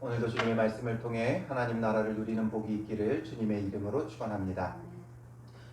오늘도 주님의 말씀을 통해 하나님 나라를 누리는 복이 있기를 주님의 이름으로 축원합니다.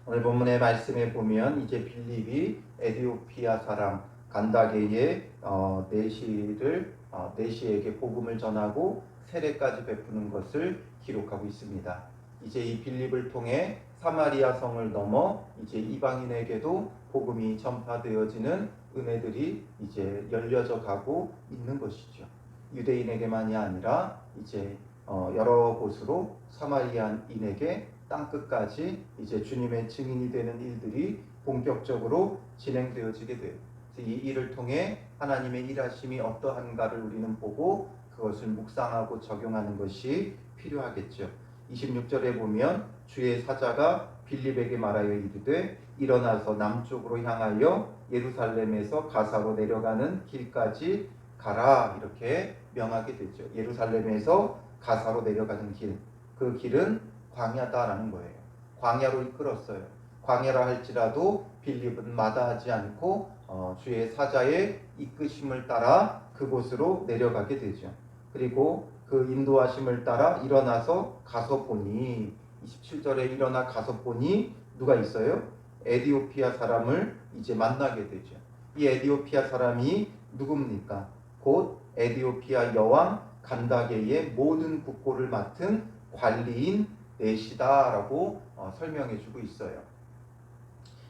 오늘 본문의 말씀에 보면 이제 빌립이 에디오피아 사람 간다게의 어, 내시를 어, 내시에게 복음을 전하고 세례까지 베푸는 것을 기록하고 있습니다. 이제 이 빌립을 통해 사마리아 성을 넘어 이제 이방인에게도 복음이 전파되어지는 은혜들이 이제 열려져 가고 있는 것이죠. 유대인에게만이 아니라 이제 어, 여러 곳으로 사마리아인에게 땅 끝까지 이제 주님의 증인이 되는 일들이 본격적으로 진행되어지게 돼요. 이 일을 통해 하나님의 일하심이 어떠한가를 우리는 보고 그것을 묵상하고 적용하는 것이 필요하겠죠. 26절에 보면 주의 사자가 빌립에게 말하여 이르되 일어나서 남쪽으로 향하여 예루살렘에서 가사로 내려가는 길까지 가라 이렇게 명하게 되죠. 예루살렘에서 가사로 내려가는 길. 그 길은 광야다라는 거예요. 광야로 이끌었어요. 광야라 할지라도 빌립은 마다하지 않고 어, 주의 사자의 이끄심을 따라 그곳으로 내려가게 되죠. 그리고 그 인도하심을 따라 일어나서 가서 보니 27절에 일어나 가서 보니 누가 있어요? 에디오피아 사람을 이제 만나게 되죠. 이 에디오피아 사람이 누굽니까? 곧 에디오피아 여왕 간다게의 모든 국고를 맡은 관리인 내시다라고 어, 설명해 주고 있어요.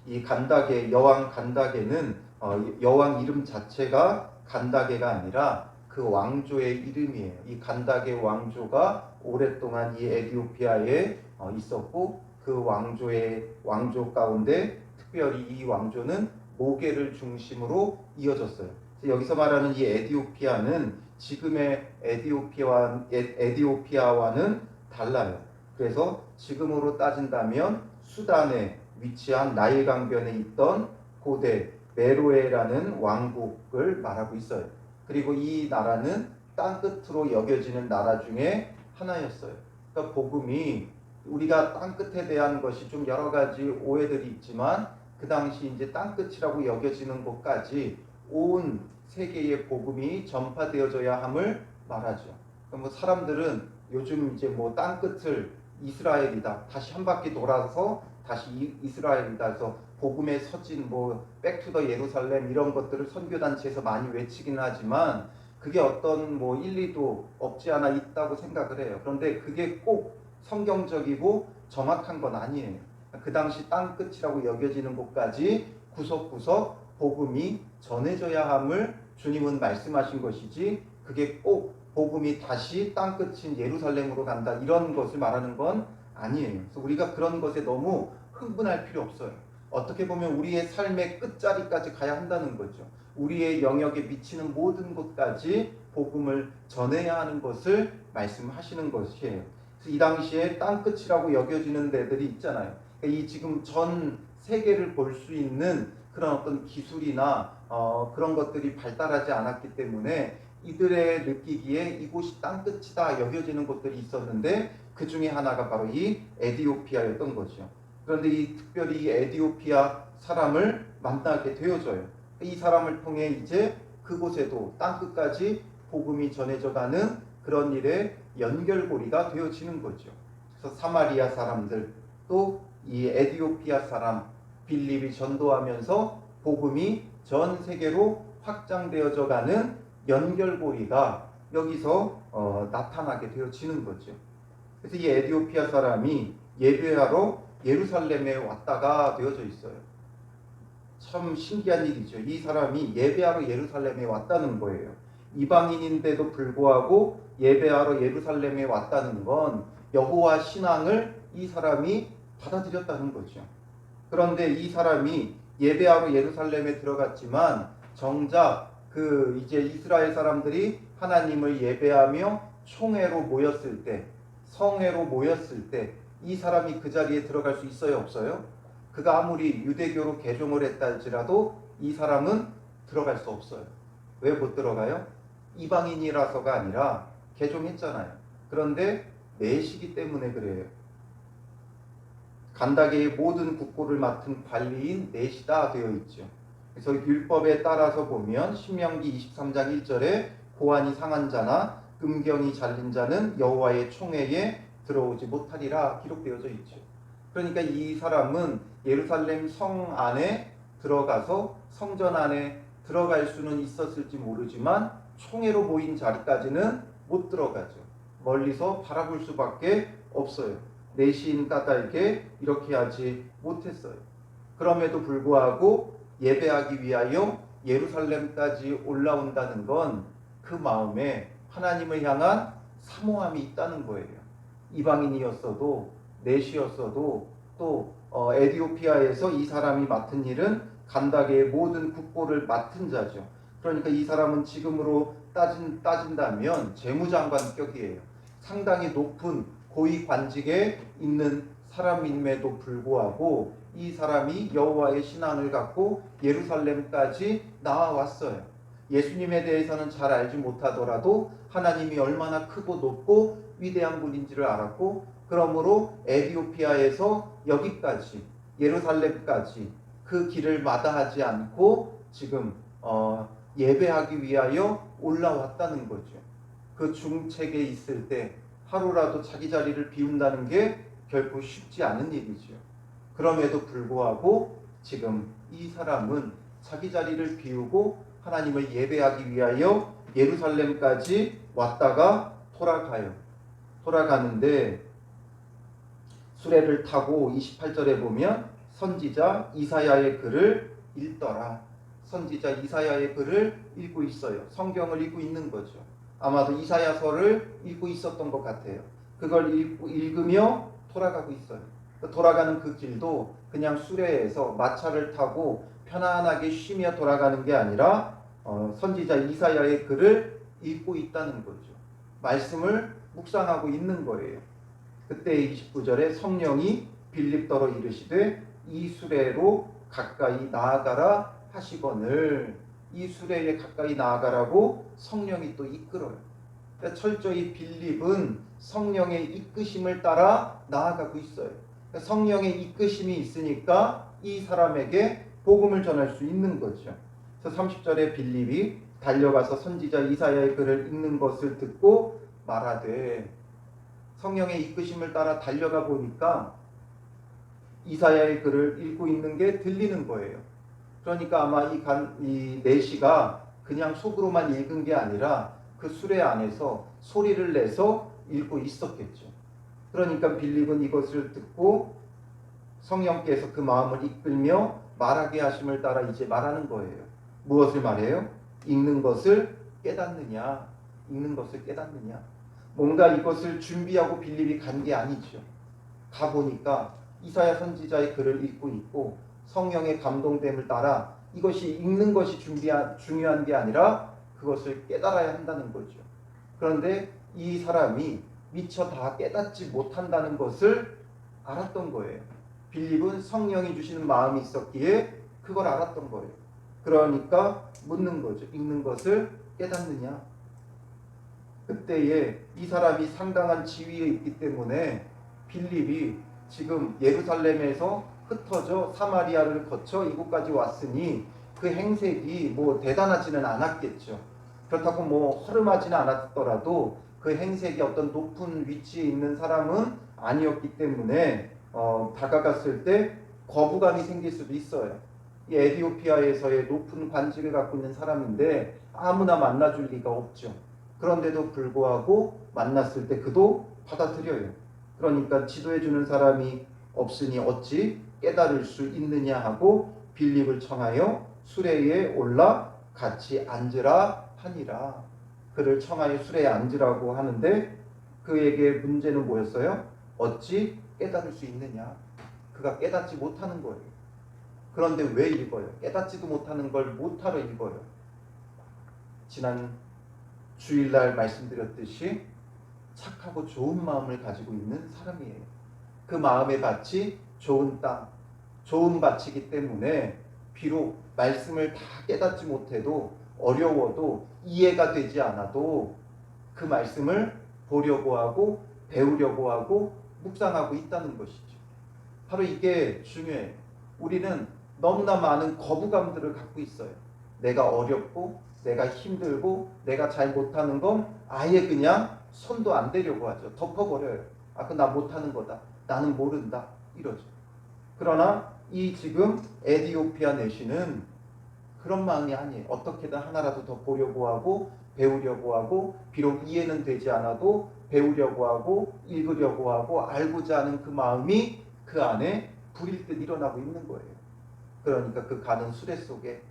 이 간다게 여왕 간다게는 어, 여왕 이름 자체가 간다게가 아니라 그 왕조의 이름이에요. 이 간다게 왕조가 오랫동안 이 에디오피아에 어, 있었고 그 왕조의 왕조 가운데 특별히 이 왕조는 모계를 중심으로 이어졌어요. 여기서 말하는 이 에디오피아는 지금의 에디오피아 에디오피아와는 달라요. 그래서 지금으로 따진다면 수단에 위치한 나일 강변에 있던 고대 메로에라는 왕국을 말하고 있어요. 그리고 이 나라는 땅 끝으로 여겨지는 나라 중에 하나였어요. 그러니까 복음이 우리가 땅 끝에 대한 것이 좀 여러 가지 오해들이 있지만 그 당시 이제 땅 끝이라고 여겨지는 곳까지 온 세계의 복음이 전파되어져야 함을 말하죠. 뭐 사람들은 요즘 이제 뭐 땅 끝을 이스라엘이다. 다시 한 바퀴 돌아서 다시 이- 이스라엘이다. 그래서 복음의 서진 뭐 백투더 예루살렘 이런 것들을 선교 단체에서 많이 외치긴 하지만 그게 어떤 뭐 일리도 없지 않아 있다고 생각을 해요. 그런데 그게 꼭 성경적이고 정확한 건 아니에요. 그 당시 땅 끝이라고 여겨지는 곳까지 구석구석 복음이 전해져야 함을 주님은 말씀하신 것이지 그게 꼭 복음이 다시 땅 끝인 예루살렘으로 간다 이런 것을 말하는 건 아니에요. 그래서 우리가 그런 것에 너무 흥분할 필요 없어요. 어떻게 보면 우리의 삶의 끝자리까지 가야 한다는 거죠. 우리의 영역에 미치는 모든 곳까지 복음을 전해야 하는 것을 말씀하시는 것이에요. 그래서 이 당시에 땅 끝이라고 여겨지는 데들이 있잖아요. 그러니까 이 지금 전 세계를 볼 수 있는 그런 어떤 기술이나 어, 그런 것들이 발달하지 않았기 때문에 이들의 느끼기에 이곳이 땅 끝이다 여겨지는 곳들이 있었는데 그 중에 하나가 바로 이 에디오피아였던 거죠. 그런데 이 특별히 이 에디오피아 사람을 만나게 되어져요. 이 사람을 통해 이제 그곳에도 땅 끝까지 복음이 전해져 가는 그런 일의 연결고리가 되어지는 거죠. 그래서 사마리아 사람들 또 이 에디오피아 사람 빌립이 전도하면서 복음이 전 세계로 확장되어져 가는 연결고리가 여기서 어, 나타나게 되어지는 거죠. 그래서 이 에디오피아 사람이 예배하러 예루살렘에 왔다가 되어져 있어요. 참 신기한 일이죠. 이 사람이 예배하러 예루살렘에 왔다는 거예요. 이방인인데도 불구하고 예배하러 예루살렘에 왔다는 건 여호와 신앙을 이 사람이 받아들였다는 거죠. 그런데 이 사람이 예배하러 예루살렘에 들어갔지만 정작 그 이제 이스라엘 사람들이 하나님을 예배하며 총회로 모였을 때 성회로 모였을 때 이 사람이 그 자리에 들어갈 수 있어요 없어요? 그가 아무리 유대교로 개종을 했다 할지라도 이 사람은 들어갈 수 없어요. 왜 못 들어가요? 이방인이라서가 아니라 개종했잖아요. 그런데 내시기 때문에 그래요. 간다게의 모든 국고를 맡은 관리인 내시다 되어 있죠. 그래서 율법에 따라서 보면 신명기 23장 1절에 고안이 상한 자나 금경이 잘린 자는 여호와의 총회에 들어오지 못하리라 기록되어져 있죠. 그러니까 이 사람은 예루살렘 성 안에 들어가서 성전 안에 들어갈 수는 있었을지 모르지만 총회로 모인 자리까지는 못 들어가죠. 멀리서 바라볼 수밖에 없어요. 내시인 까닭에 이렇게 하지 못했어요. 그럼에도 불구하고 예배하기 위하여 예루살렘까지 올라온다는 건 그 마음에 하나님을 향한 사모함이 있다는 거예요. 이방인이었어도 내시였어도 또 어, 에디오피아에서 이 사람이 맡은 일은 간다게의 모든 국보를 맡은 자죠. 그러니까 이 사람은 지금으로 따진, 따진다면 재무장관격이에요. 상당히 높은 고위 관직에 있는 사람임에도 불구하고 이 사람이 여호와의 신앙을 갖고 예루살렘까지 나와왔어요. 예수님에 대해서는 잘 알지 못하더라도 하나님이 얼마나 크고 높고 위대한 분인지를 알았고 그러므로 에디오피아에서 여기까지 예루살렘까지 그 길을 마다하지 않고 지금 어, 예배하기 위하여 올라왔다는 거죠. 그 중책에 있을 때 하루라도 자기 자리를 비운다는 게 결코 쉽지 않은 일이죠. 그럼에도 불구하고 지금 이 사람은 자기 자리를 비우고 하나님을 예배하기 위하여 예루살렘까지 왔다가 돌아가요. 돌아가는데 수레를 타고 28절에 보면 선지자 이사야의 글을 읽더라. 선지자 이사야의 글을 읽고 있어요. 성경을 읽고 있는 거죠. 아마도 이사야서를 읽고 있었던 것 같아요. 그걸 읽고 읽으며 돌아가고 있어요. 돌아가는 그 길도 그냥 수레에서 마차를 타고 편안하게 쉬며 돌아가는 게 아니라 어, 선지자 이사야의 글을 읽고 있다는 거죠. 말씀을 묵상하고 있는 거예요. 그때 29절에 성령이 빌립더러 이르시되 이 수레로 가까이 나아가라 하시거늘 이 수레에 가까이 나아가라고 성령이 또 이끌어요. 그러니까 철저히 빌립은 성령의 이끄심을 따라 나아가고 있어요. 그러니까 성령의 이끄심이 있으니까 이 사람에게 복음을 전할 수 있는 거죠. 그래서 30절에 빌립이 달려가서 선지자 이사야의 글을 읽는 것을 듣고 말하되 성령의 이끄심을 따라 달려가 보니까 이사야의 글을 읽고 있는 게 들리는 거예요. 그러니까 아마 이, 간, 이 내시가 그냥 속으로만 읽은 게 아니라 그 수레 안에서 소리를 내서 읽고 있었겠죠. 그러니까 빌립은 이것을 듣고 성령께서 그 마음을 이끌며 말하게 하심을 따라 이제 말하는 거예요. 무엇을 말해요? 읽는 것을 깨닫느냐? 읽는 것을 깨닫느냐? 뭔가 이것을 준비하고 빌립이 간 게 아니죠. 가 보니까 이사야 선지자의 글을 읽고 있고 성령의 감동됨을 따라 이것이 읽는 것이 준비한, 중요한 게 아니라 그것을 깨달아야 한다는 거죠. 그런데 이 사람이 미처 다 깨닫지 못한다는 것을 알았던 거예요. 빌립은 성령이 주시는 마음이 있었기에 그걸 알았던 거예요. 그러니까 묻는 거죠. 읽는 것을 깨닫느냐? 그때에 이 사람이 상당한 지위에 있기 때문에 빌립이 지금 예루살렘에서 흩어져 사마리아를 거쳐 이곳까지 왔으니 그 행색이 뭐 대단하지는 않았겠죠. 그렇다고 뭐 허름하지는 않았더라도 그 행색이 어떤 높은 위치에 있는 사람은 아니었기 때문에 어, 다가갔을 때 거부감이 생길 수도 있어요. 이 에디오피아에서의 높은 관직을 갖고 있는 사람인데 아무나 만나줄 리가 없죠. 그런데도 불구하고 만났을 때 그도 받아들여요. 그러니까 지도해주는 사람이 없으니 어찌 깨달을 수 있느냐 하고 빌립을 청하여 수레에 올라 같이 앉으라 하니라. 그를 청하여 수레에 앉으라고 하는데 그에게 문제는 뭐였어요? 어찌 깨달을 수 있느냐? 그가 깨닫지 못하는 거예요. 그런데 왜 읽어요? 깨닫지도 못하는 걸 못하러 읽어요. 지난 주일날 말씀드렸듯이 착하고 좋은 마음을 가지고 있는 사람이에요. 그 마음의 밭이 좋은 땅, 좋은 밭이기 때문에 비록 말씀을 다 깨닫지 못해도 어려워도 이해가 되지 않아도 그 말씀을 보려고 하고 배우려고 하고 묵상하고 있다는 것이죠. 바로 이게 중요해요. 우리는 너무나 많은 거부감들을 갖고 있어요. 내가 어렵고 내가 힘들고 내가 잘 못하는 건 아예 그냥 손도 안 대려고 하죠. 덮어버려요. 아, 그 나 못하는 거다. 나는 모른다. 이러죠. 그러나 이 지금 에디오피아 내시는 그런 마음이 아니에요. 어떻게든 하나라도 더 보려고 하고 배우려고 하고 비록 이해는 되지 않아도 배우려고 하고 읽으려고 하고 알고자 하는 그 마음이 그 안에 불일 듯 일어나고 있는 거예요. 그러니까 그 가는 수레 속에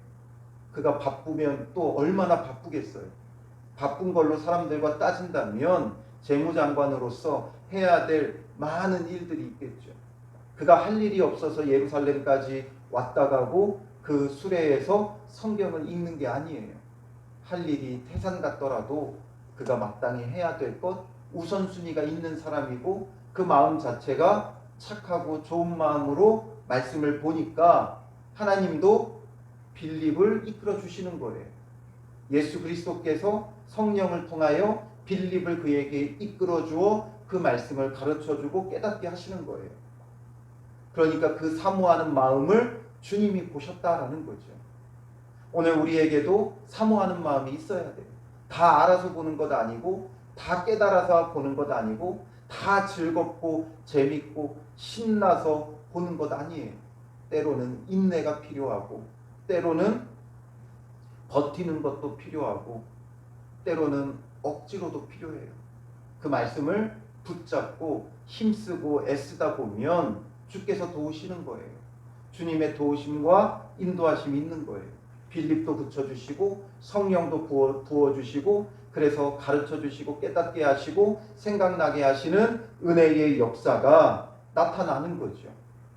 그가 바쁘면 또 얼마나 바쁘겠어요. 바쁜 걸로 사람들과 따진다면 재무장관으로서 해야 될 많은 일들이 있겠죠. 그가 할 일이 없어서 예루살렘까지 왔다 가고 그 수레에서 성경을 읽는 게 아니에요. 할 일이 태산 같더라도 그가 마땅히 해야 될 것 우선순위가 있는 사람이고 그 마음 자체가 착하고 좋은 마음으로 말씀을 보니까 하나님도 빌립을 이끌어 주시는 거예요. 예수 그리스도께서 성령을 통하여 빌립을 그에게 이끌어 주어 그 말씀을 가르쳐 주고 깨닫게 하시는 거예요. 그러니까 그 사모하는 마음을 주님이 보셨다라는 거죠. 오늘 우리에게도 사모하는 마음이 있어야 돼요. 다 알아서 보는 것 아니고 다 깨달아서 보는 것 아니고 다 즐겁고 재밌고 신나서 보는 것 아니에요. 때로는 인내가 필요하고 때로는 버티는 것도 필요하고 때로는 억지로도 필요해요. 그 말씀을 붙잡고 힘쓰고 애쓰다 보면 주께서 도우시는 거예요. 주님의 도우심과 인도하심이 있는 거예요. 빌립도 붙여주시고 성령도 부어, 부어주시고 그래서 가르쳐주시고 깨닫게 하시고 생각나게 하시는 은혜의 역사가 나타나는 거죠.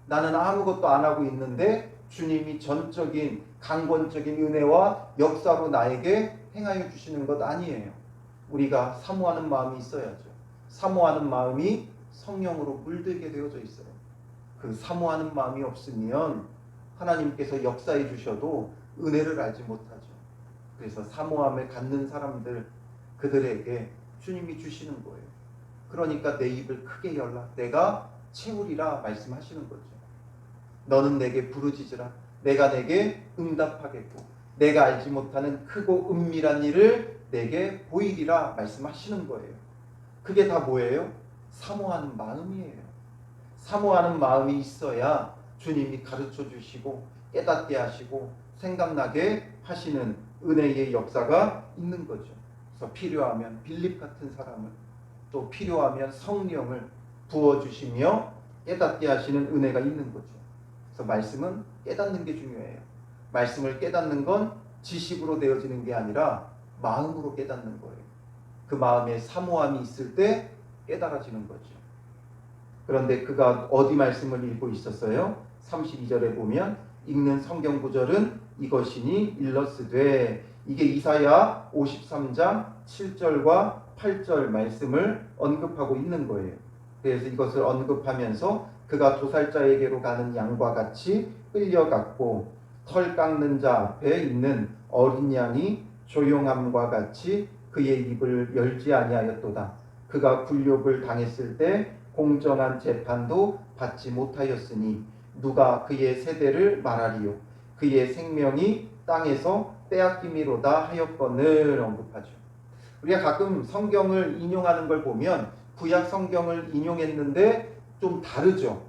나는 아무것도 안 하고 있는데 주님이 전적인 강권적인 은혜와 역사로 나에게 행하여 주시는 것 아니에요. 우리가 사모하는 마음이 있어야죠. 사모하는 마음이 성령으로 물들게 되어져 있어요. 그 사모하는 마음이 없으면 하나님께서 역사해 주셔도 은혜를 알지 못하죠. 그래서 사모함을 갖는 사람들 그들에게 주님이 주시는 거예요. 그러니까 내 입을 크게 열라. 내가 채우리라 말씀하시는 거죠. 너는 내게 부르짖으라. 내가 내게 응답하겠고 내가 알지 못하는 크고 은밀한 일을 내게 보이리라 말씀하시는 거예요. 그게 다 뭐예요? 사모하는 마음이에요. 사모하는 마음이 있어야 주님이 가르쳐 주시고 깨닫게 하시고 생각나게 하시는 은혜의 역사가 있는 거죠. 그래서 필요하면 빌립 같은 사람을 또 필요하면 성령을 부어 주시며 깨닫게 하시는 은혜가 있는 거죠. 그래서 말씀은 깨닫는 게 중요해요. 말씀을 깨닫는 건 지식으로 되어지는 게 아니라 마음으로 깨닫는 거예요. 그 마음에 사모함이 있을 때 깨달아지는 거죠. 그런데 그가 어디 말씀을 읽고 있었어요? 32절에 보면 읽는 성경 구절은 이것이니 일러스되 이게 이사야 53장 7절과 8절 말씀을 언급하고 있는 거예요. 그래서 이것을 언급하면서 그가 도살자에게로 가는 양과 같이 끌려갔고 털 깎는 자 앞에 있는 어린 양이 조용함과 같이 그의 입을 열지 아니하였도다. 그가 굴욕을 당했을 때 공정한 재판도 받지 못하였으니 누가 그의 세대를 말하리요 그의 생명이 땅에서 빼앗김이로다 하였건을 언급하죠. 우리가 가끔 성경을 인용하는 걸 보면 구약 성경을 인용했는데 좀 다르죠.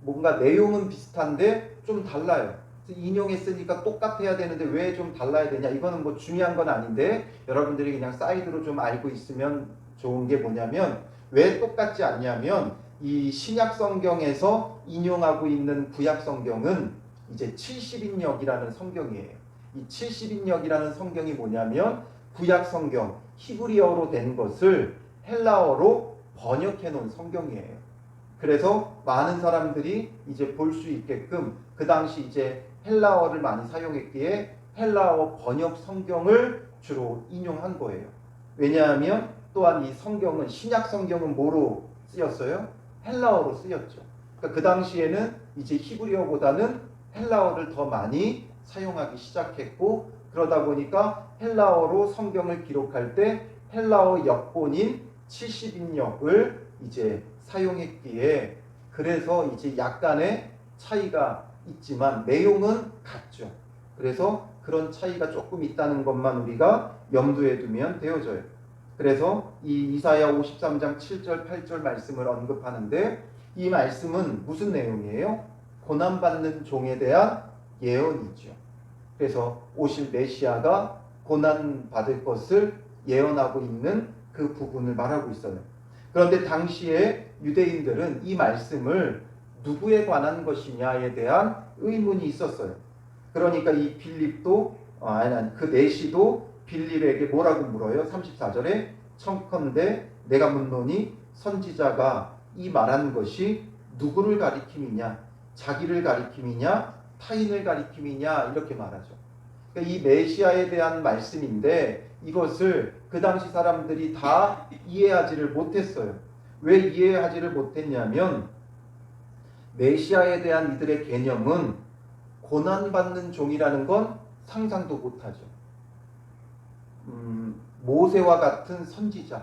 뭔가 내용은 비슷한데 좀 달라요. 인용했으니까 똑같아야 되는데 왜 좀 달라야 되냐? 이거는 뭐 중요한 건 아닌데 여러분들이 그냥 사이드로 좀 알고 있으면 좋은 게 뭐냐면 왜 똑같지 않냐면 이 신약 성경에서 인용하고 있는 구약 성경은 이제 70인역이라는 성경이에요. 이 70인역이라는 성경이 뭐냐면 구약 성경 히브리어로 된 것을 헬라어로 번역해 놓은 성경이에요. 그래서 많은 사람들이 이제 볼 수 있게끔 그 당시 이제 헬라어를 많이 사용했기에 헬라어 번역 성경을 주로 인용한 거예요. 왜냐하면 또한 이 성경은 신약 성경은 뭐로 쓰였어요? 헬라어로 쓰였죠. 그러니까 그 당시에는 이제 히브리어보다는 헬라어를 더 많이 사용하기 시작했고 그러다 보니까 헬라어로 성경을 기록할 때 헬라어 역본인 70인역을 이제 사용했기에 그래서 이제 약간의 차이가 있지만 내용은 같죠. 그래서 그런 차이가 조금 있다는 것만 우리가 염두에 두면 되어져요. 그래서 이 이사야 53장 7절 8절 말씀을 언급하는데 이 말씀은 무슨 내용이에요? 고난 받는 종에 대한 예언이죠. 그래서 오실 메시아가 고난 받을 것을 예언하고 있는 그 부분을 말하고 있어요. 그런데 당시에 유대인들은 이 말씀을 누구에 관한 것이냐에 대한 의문이 있었어요. 그러니까 이 빌립도 어, 아니 아니 그 내시도 빌립에게 뭐라고 물어요? 34절에 청컨대 내가 묻노니 선지자가 이 말한 것이 누구를 가리킴이냐 자기를 가리킴이냐 타인을 가리킴이냐 이렇게 말하죠. 그러니까 이 메시아에 대한 말씀인데 이것을 그 당시 사람들이 다 이해하지를 못했어요. 왜 이해하지를 못했냐면 메시아에 대한 이들의 개념은 고난받는 종이라는 건 상상도 못하죠. 음, 모세와 같은 선지자,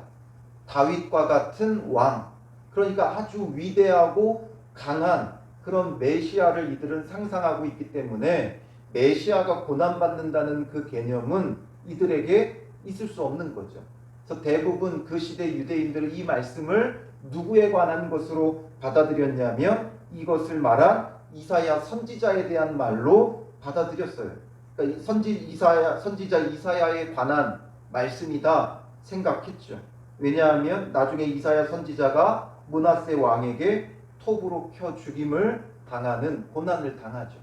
다윗과 같은 왕, 그러니까 아주 위대하고 강한 그런 메시아를 이들은 상상하고 있기 때문에 메시아가 고난받는다는 그 개념은 이들에게 있을 수 없는 거죠. 그래서 대부분 그 시대 유대인들은 이 말씀을 누구에 관한 것으로 받아들였냐면 이것을 말한 이사야 선지자에 대한 말로 받아들였어요. 그러니까 선지 이사야 선지자 이사야에 관한 말씀이다 생각했죠. 왜냐하면 나중에 이사야 선지자가 문하세 왕에게 톱으로 켜 죽임을 당하는 고난을 당하죠.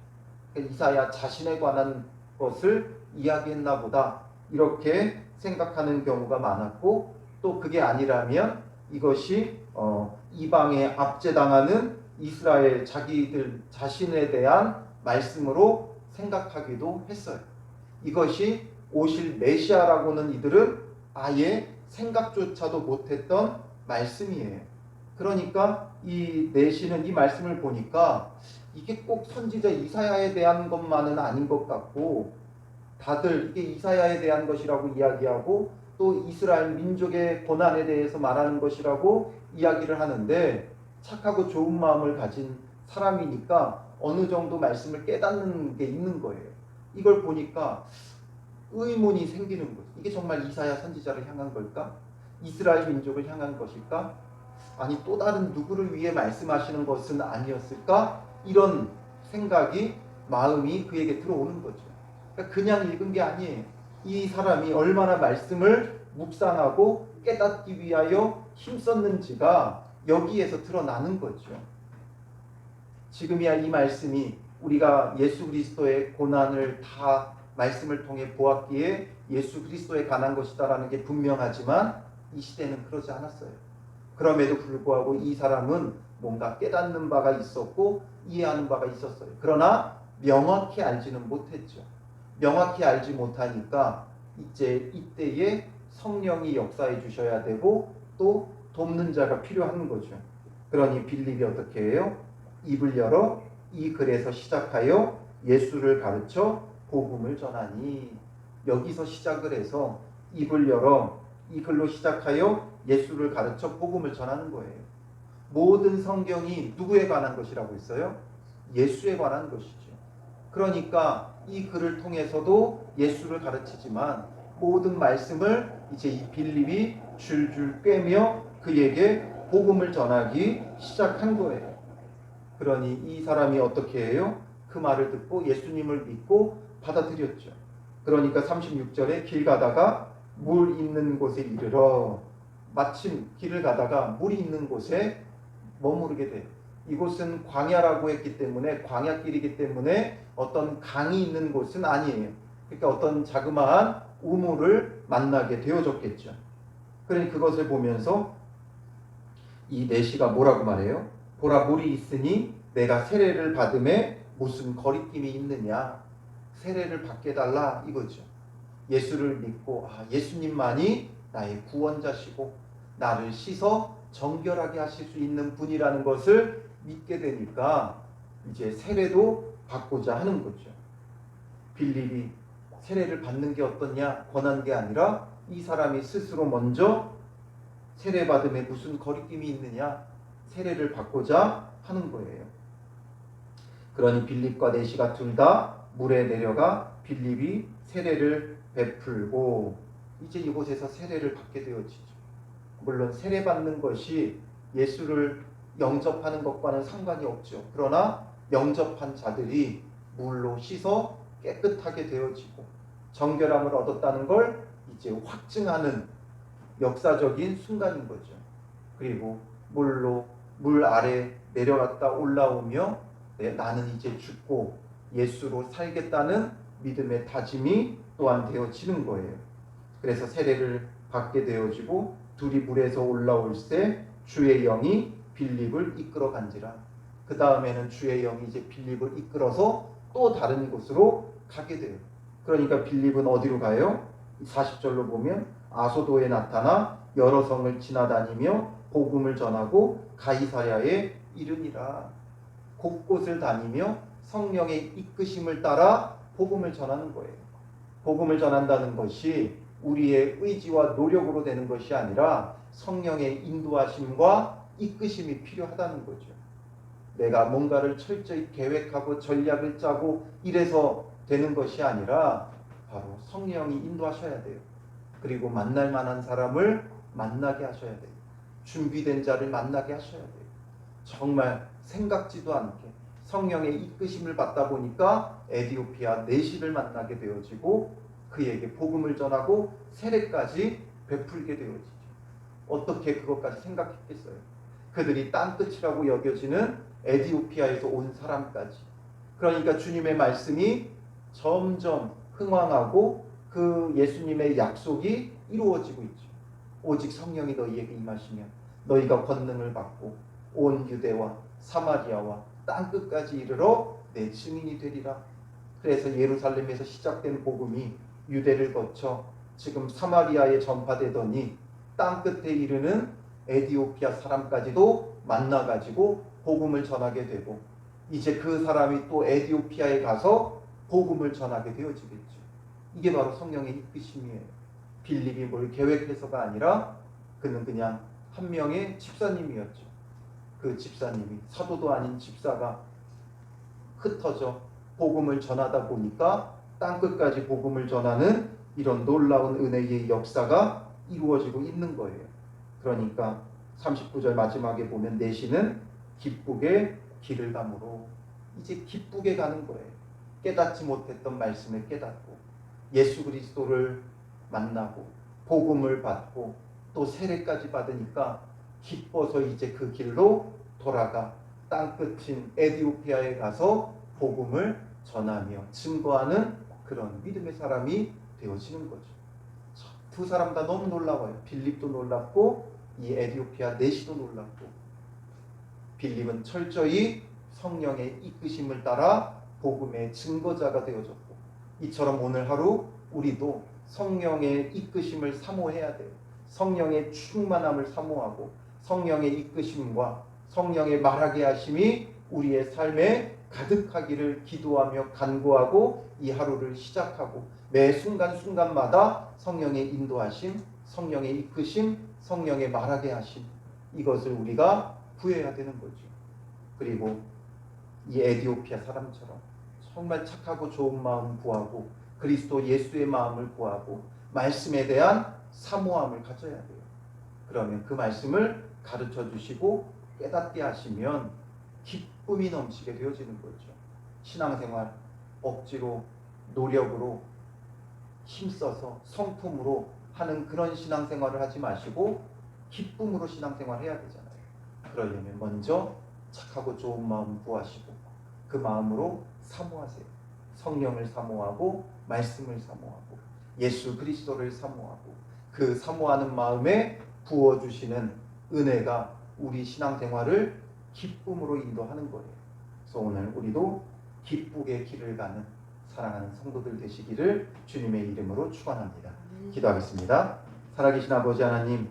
그러니까 이사야 자신에 관한 것을 이야기했나 보다 이렇게 생각하는 경우가 많았고 또 그게 아니라면 이것이 어, 이방에 압제당하는 이스라엘 자기들 자신에 대한 말씀으로 생각하기도 했어요. 이것이 오실 메시아라고는 이들은 아예 생각조차도 못했던 말씀이에요. 그러니까 이 내시는 이 말씀을 보니까 이게 꼭 선지자 이사야에 대한 것만은 아닌 것 같고 다들 이게 이사야에 대한 것이라고 이야기하고 또 이스라엘 민족의 고난에 대해서 말하는 것이라고 이야기를 하는데 착하고 좋은 마음을 가진 사람이니까 어느 정도 말씀을 깨닫는 게 있는 거예요. 이걸 보니까 의문이 생기는 거죠. 이게 정말 이사야 선지자를 향한 걸까? 이스라엘 민족을 향한 것일까? 아니 또 다른 누구를 위해 말씀하시는 것은 아니었을까? 이런 생각이 마음이 그에게 들어오는 거죠. 그러니까 그냥 읽은 게 아니에요. 이 사람이 얼마나 말씀을 묵상하고 깨닫기 위하여 힘썼는지가 여기에서 드러나는 거죠. 지금이야 이 말씀이 우리가 예수 그리스도의 고난을 다 말씀을 통해 보았기에 예수 그리스도에 관한 것이다라는 게 분명하지만 이 시대는 그러지 않았어요. 그럼에도 불구하고 이 사람은 뭔가 깨닫는 바가 있었고 이해하는 바가 있었어요. 그러나 명확히 알지는 못했죠. 명확히 알지 못하니까 이제 이때에 성령이 역사해 주셔야 되고 또 돕는 자가 필요한 거죠. 그러니 빌립이 어떻게 해요? 입을 열어 이 글에서 시작하여 예수를 가르쳐 복음을 전하니 여기서 시작을 해서 입을 열어 이 글로 시작하여 예수를 가르쳐 복음을 전하는 거예요. 모든 성경이 누구에 관한 것이라고 했어요? 예수에 관한 것이죠. 그러니까 이 글을 통해서도 예수를 가르치지만 모든 말씀을 이제 이 빌립이 줄줄 꿰며 그에게 복음을 전하기 시작한 거예요. 그러니 이 사람이 어떻게 해요? 그 말을 듣고 예수님을 믿고 받아들였죠. 그러니까 36절에 길 가다가 물 있는 곳에 이르러 마침 길을 가다가 물이 있는 곳에 머무르게 돼요. 이곳은 광야라고 했기 때문에 광야길이기 때문에 어떤 강이 있는 곳은 아니에요. 그러니까 어떤 자그마한 우물을 만나게 되어졌겠죠. 그러니 그것을 보면서 이 내시가 뭐라고 말해요? 보라 물이 있으니 내가 세례를 받음에 무슨 거리낌이 있느냐? 세례를 받게 달라 이거죠. 예수를 믿고 아, 예수님만이 나의 구원자시고 나를 씻어 정결하게 하실 수 있는 분이라는 것을 믿게 되니까 이제 세례도 받고자 하는 거죠. 빌립이 세례를 받는 게 어떠냐 권한 게 아니라 이 사람이 스스로 먼저 세례 받음에 무슨 거리낌이 있느냐 세례를 받고자 하는 거예요. 그러니 빌립과 내시가 둘 다 물에 내려가 빌립이 세례를 베풀고 이제 이곳에서 세례를 받게 되어지죠. 물론 세례 받는 것이 예수를 영접하는 것과는 상관이 없죠. 그러나 영접한 자들이 물로 씻어 깨끗하게 되어지고 정결함을 얻었다는 걸 이제 확증하는 역사적인 순간인 거죠. 그리고 물로 물 아래 내려갔다 올라오며 네, 나는 이제 죽고 예수로 살겠다는 믿음의 다짐이 또한 되어지는 거예요. 그래서 세례를 받게 되어지고 둘이 물에서 올라올 때 주의 영이 빌립을 이끌어 간지라. 그 다음에는 주의 영이 이제 빌립을 이끌어서 또 다른 곳으로 가게 돼요. 그러니까 빌립은 어디로 가요? 40절로 보면 아소도에 나타나 여러 성을 지나다니며 복음을 전하고 가이사랴에 이르니라. 곳곳을 다니며 성령의 이끄심을 따라 복음을 전하는 거예요. 복음을 전한다는 것이 우리의 의지와 노력으로 되는 것이 아니라 성령의 인도하심과 이끄심이 필요하다는 거죠. 내가 뭔가를 철저히 계획하고 전략을 짜고 이래서 되는 것이 아니라 바로 성령이 인도하셔야 돼요. 그리고 만날 만한 사람을 만나게 하셔야 돼요. 준비된 자를 만나게 하셔야 돼요. 정말 생각지도 않게 성령의 이끄심을 받다 보니까 에디오피아 내시를 만나게 되어지고 그에게 복음을 전하고 세례까지 베풀게 되어지죠. 어떻게 그것까지 생각했겠어요? 그들이 땅끝이라고 여겨지는 에디오피아에서 온 사람까지. 그러니까 주님의 말씀이 점점 흥왕하고 그 예수님의 약속이 이루어지고 있죠. 오직 성령이 너희에게 임하시면 너희가 권능을 받고 온 유대와 사마리아와 땅 끝까지 이르러 내 증인이 되리라. 그래서 예루살렘에서 시작된 복음이 유대를 거쳐 지금 사마리아에 전파되더니 땅 끝에 이르는 에디오피아 사람까지도 만나 가지고 복음을 전하게 되고 이제 그 사람이 또 에디오피아에 가서 복음을 전하게 되어지겠죠. 이게 바로 성령의 이끄심이에요. 빌립이 뭘 계획해서가 아니라 그는 그냥 한 명의 집사님이었죠. 그 집사님이 사도도 아닌 집사가 흩어져 복음을 전하다 보니까 땅 끝까지 복음을 전하는 이런 놀라운 은혜의 역사가 이루어지고 있는 거예요. 그러니까 39절 마지막에 보면 내시는 기쁘게 길을 감으로 이제 기쁘게 가는 거예요. 깨닫지 못했던 말씀을 깨닫고 예수 그리스도를 만나고 복음을 받고 또 세례까지 받으니까 기뻐서 이제 그 길로 돌아가 땅끝인 에디오피아에 가서 복음을 전하며 증거하는 그런 믿음의 사람이 되어지는 거죠. 두 사람 다 너무 놀라워요. 빌립도 놀랍고 이 에디오피아 내시도 놀랍고 빌립은 철저히 성령의 이끄심을 따라 복음의 증거자가 되어졌고 이처럼 오늘 하루 우리도 성령의 이끄심을 사모해야 돼요. 성령의 충만함을 사모하고 성령의 이끄심과 성령의 말하게 하심이 우리의 삶에 가득하기를 기도하며 간구하고 이 하루를 시작하고 매 순간순간마다 성령의 인도하심, 성령의 이끄심, 성령의 말하게 하심 이것을 우리가 구해야 되는 거죠. 그리고 이 에디오피아 사람처럼 정말 착하고 좋은 마음 구하고 그리스도 예수의 마음을 구하고 말씀에 대한 사모함을 가져야 돼요. 그러면 그 말씀을 가르쳐 주시고 깨닫게 하시면 기쁨이 넘치게 되어지는 거죠. 신앙생활 억지로 노력으로 힘써서 성품으로 하는 그런 신앙생활을 하지 마시고 기쁨으로 신앙생활 해야 되잖아요. 그러려면 먼저 착하고 좋은 마음 구하시고 그 마음으로 사모하세요. 성령을 사모하고 말씀을 사모하고 예수 그리스도를 사모하고 그 사모하는 마음에 부어 주시는 은혜가 우리 신앙생활을 기쁨으로 인도하는 거예요. 그래서 오늘 우리도 기쁘게 길을 가는 사랑하는 성도들 되시기를 주님의 이름으로 축원합니다. 기도하겠습니다. 살아계신 아버지 하나님,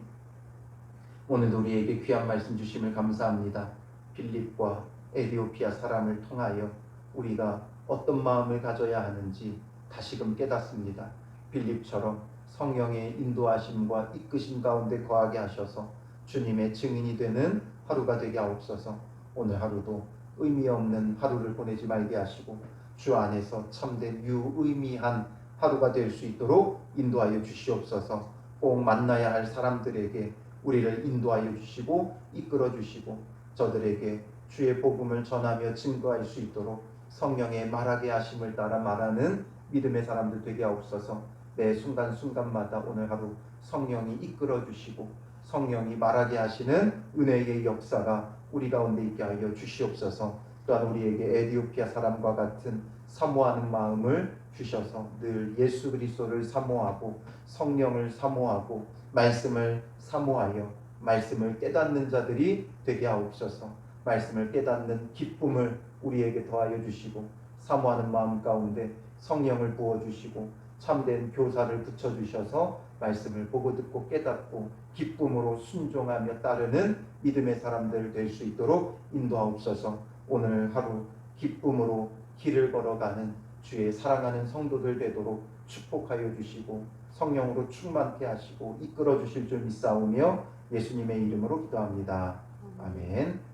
오늘도 우리에게 귀한 말씀 주심을 감사합니다. 빌립과 에디오피아 사람을 통하여 우리가 어떤 마음을 가져야 하는지 다시금 깨닫습니다. 빌립처럼 성령의 인도하심과 이끄심 가운데 거하게 하셔서 주님의 증인이 되는 하루가 되게 하옵소서. 오늘 하루도 의미 없는 하루를 보내지 말게 하시고 주 안에서 참된 유의미한 하루가 될 수 있도록 인도하여 주시옵소서. 꼭 만나야 할 사람들에게 우리를 인도하여 주시고 이끌어 주시고 저들에게 주의 복음을 전하며 증거할 수 있도록 성령의 말하게 하심을 따라 말하는 믿음의 사람들 되게 하옵소서. 매 순간 순간마다 오늘 하루 성령이 이끌어 주시고 성령이 말하게 하시는 은혜의 역사가 우리 가운데 있게 하여 주시옵소서. 또한 우리에게 에디오피아 사람과 같은 사모하는 마음을 주셔서 늘 예수 그리스도를 사모하고 성령을 사모하고 말씀을 사모하여 말씀을 깨닫는 자들이 되게 하옵소서. 말씀을 깨닫는 기쁨을 우리에게 더하여 주시고 사모하는 마음 가운데 성령을 부어 주시고 참된 교사를 붙여 주셔서 말씀을 보고 듣고 깨닫고 기쁨으로 순종하며 따르는 믿음의 사람들 될 수 있도록 인도하옵소서. 오늘 하루 기쁨으로 길을 걸어가는 주의 사랑하는 성도들 되도록 축복하여 주시고 성령으로 충만케 하시고 이끌어 주실 줄 믿사오며 예수님의 이름으로 기도합니다. 아멘.